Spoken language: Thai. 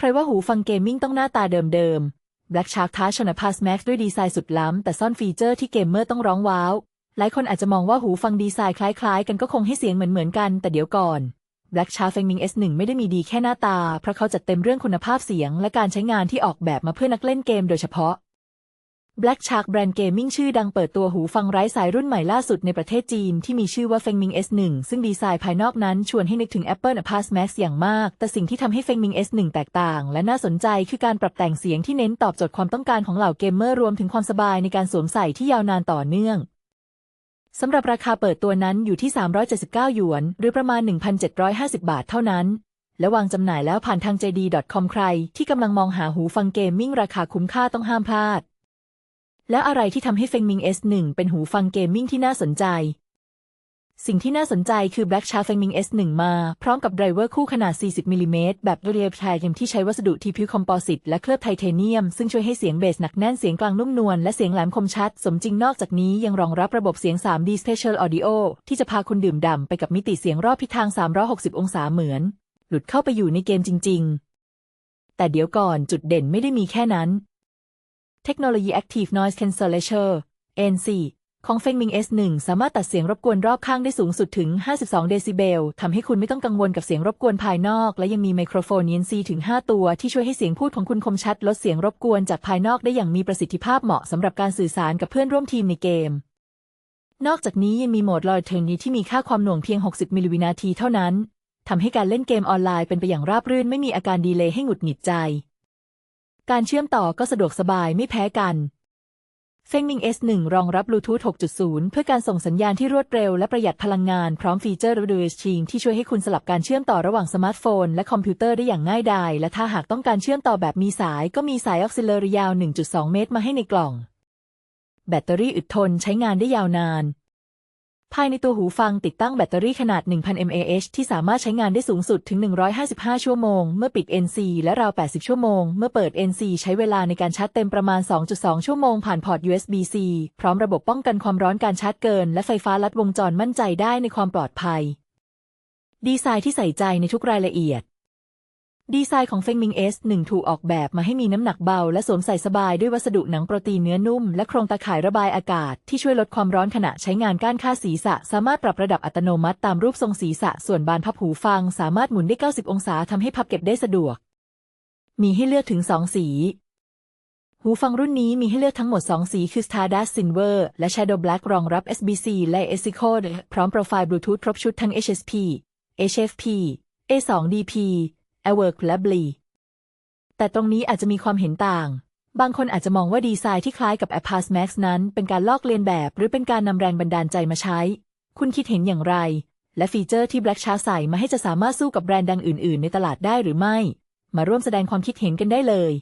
ใครว่าหูฟังเกมมิ่งต้องหน้าตาเดิมๆ Black Shark ท้าชนะ Pass Max ด้วยดีไซน์สุดล้ำ แต่ซ่อนฟีเจอร์ที่เกมเมอร์ต้องร้องว้าว หลายคนอาจจะมองว่าหูฟังดีไซน์คล้ายๆ กันก็คงให้เสียงเหมือนๆกัน แต่เดี๋ยวก่อน Black Shark Fengming S1 ไม่ได้มีดีแค่หน้าตา เพราะเขาจัดเต็มเรื่องคุณภาพเสียง และการใช้งานที่ออกแบบมาเพื่อนักเล่นเกมโดยเฉพาะ Black Shark แบรนด์เกมมิ่งชื่อดังเปิดตัวหูฟังไร้สายรุ่นใหม่ล่าสุดในประเทศจีนที่มีชื่อว่า Fengming S1 ซึ่งดีไซน์ภายนอกนั้นชวนให้นึกถึง Apple AirPods Max อย่างมาก แต่สิ่งที่ทำให้ Fengming S1 แตกต่าง และน่าสนใจคือการปรับแต่งเสียงที่เน้นตอบโจทย์ความต้องการของเหล่าเกมเมอร์รวมถึงความสบายในการสวมใส่ที่ยาวนานต่อเนื่องสำหรับราคาเปิดตัวนั้นอยู่ที่ 379 หยวน หรือประมาณ 1,750 บาทเท่านั้นและวางจำหน่ายแล้วผ่านทาง JD.com ใคร ที่กำลังมองหาหูฟังเกมมิ่งราคาคุ้มค่าต้องห้ามพลาด แล้วอะไรที่ทำให้เฟงมิง S1 เป็นหูฟังเกมมิ่งที่น่าสนใจ สิ่งที่น่าสนใจคือ Black Shark Fengming S1 มา พร้อมกับไดรเวอร์คู่ขนาด 40มิลลิเมตรแบบเรียบไทเทมที่ใช้วัสดุทีพิวคอมโพสิตและเคลือบไทเทเนียม ซึ่งช่วยให้เสียงเบสหนักแน่นเสียงกลางนุ่มนวลและเสียงแหลมคมชัด สมจริงนอกจากนี้ยังรองรับระบบเสียง 3D Spatial Audio ที่จะพาคุณดื่มด่ำไปกับมิติเสียงรอบทิศทาง 360 องศาเหมือน หลุดเข้าไปอยู่ในเกมจริง ๆ แต่เดี๋ยวก่อนจุดเด่นไม่ได้มีแค่นั้น เทคโนโลยี Active Noise Cancellation ANC ของ Fengming S1 สามารถตัดเสียงรบกวนรอบข้างได้สูงสุดถึง 52 เดซิเบลทำให้คุณไม่ต้องกังวลกับเสียงรบกวนภายนอก และยังมีไมโครโฟน ANC ถึง 5 ตัว ที่ช่วยให้เสียงพูดของคุณคมชัด ลดเสียงรบกวนจากภายนอกได้อย่างมีประสิทธิภาพเหมาะสำหรับการสื่อสารกับเพื่อนร่วมทีมในเกม นอกจากนี้ยังมีโหมดลอยเทอร์นี้ที่มีค่าความหน่วงเพียง 60 มิลลิวินาทีเท่านั้นทำให้การเล่นเกมออนไลน์เป็นไปอย่างราบรื่นไม่มีอาการดีเลย์ให้หงุดหงิดใจ การเชื่อมต่อก็สะดวกสบายไม่แพ้กัน Fengming S1 รองรับ Bluetooth 6.0 เพื่อการส่งสัญญาณที่รวดเร็วและประหยัดพลังงาน พร้อมฟีเจอร์ Dual Stream ที่ช่วยให้คุณสลับการเชื่อมต่อระหว่างสมาร์ทโฟน และคอมพิวเตอร์ได้อย่างง่ายดาย และถ้าหากต้องการเชื่อมต่อแบบมีสาย ก็มีสายออกซิเลอร์ยาว 1.2 เมตรมาให้ในกล่อง แบตเตอรี่อึดทนใช้งานได้ยาวนาน ภายในตัวหูฟังติดตั้งแบตเตอรี่ขนาด 1,000 mAh ที่สามารถใช้งานได้สูงสุดถึง 155 ชั่วโมง เมื่อปิด NC และราว 80 ชั่วโมง เมื่อเปิด NC ใช้เวลาในการชาร์จเต็มประมาณ 2.2 ชั่วโมงผ่านพอร์ต USB-C พร้อมระบบป้องกันความร้อนการชาร์จเกิน และไฟฟ้าลัดวงจรมั่นใจได้ในความปลอดภัย ดีไซน์ที่ใส่ใจในทุกรายละเอียด ดีไซน์ของ Fengming S1 ถูกออกแบบมาให้มีน้ำหนักเบา และสวมใส่สบายด้วยวัสดุหนังโปรตีนเนื้อนุ่ม และโครงตาข่ายระบายอากาศ ที่ช่วยลดความร้อนขณะใช้งานก้านค่าศีรษะ สามารถปรับระดับอัตโนมัติตามรูปทรงศีรษะ ส่วนบานพับหูฟัง สามารถหมุนได้ 90 องศาทำให้พับเก็บได้สะดวก มีให้เลือกถึง 2 สี หูฟังรุ่นนี้มีให้เลือกทั้งหมด 2 สีคือ Stardust Silver และ Shadow Black รองรับ SBC และ ESICO พร้อมโปรไฟล์บลูทูธครบชุดทั้ง HSP HFP A2DP เอเวิร์กและ Bli แต่ตรงนี้อาจจะมีความเห็นต่าง บางคนอาจจะมองว่าดีไซน์ที่คล้ายกับ a p a s Max นั้นเป็นการลอกเลียนแบบ หรือเป็นการนำแรงบันดาลใจมาใช้ คุณคิดเห็นอย่างไร และฟีเจอร์ที่ Black Shark ใส่มาให้จะสามารถสู้กับแบรนด์ดังอื่น ๆ ในตลาดได้หรือไม่ มาร่วมแสดงความคิดเห็นกันได้เลย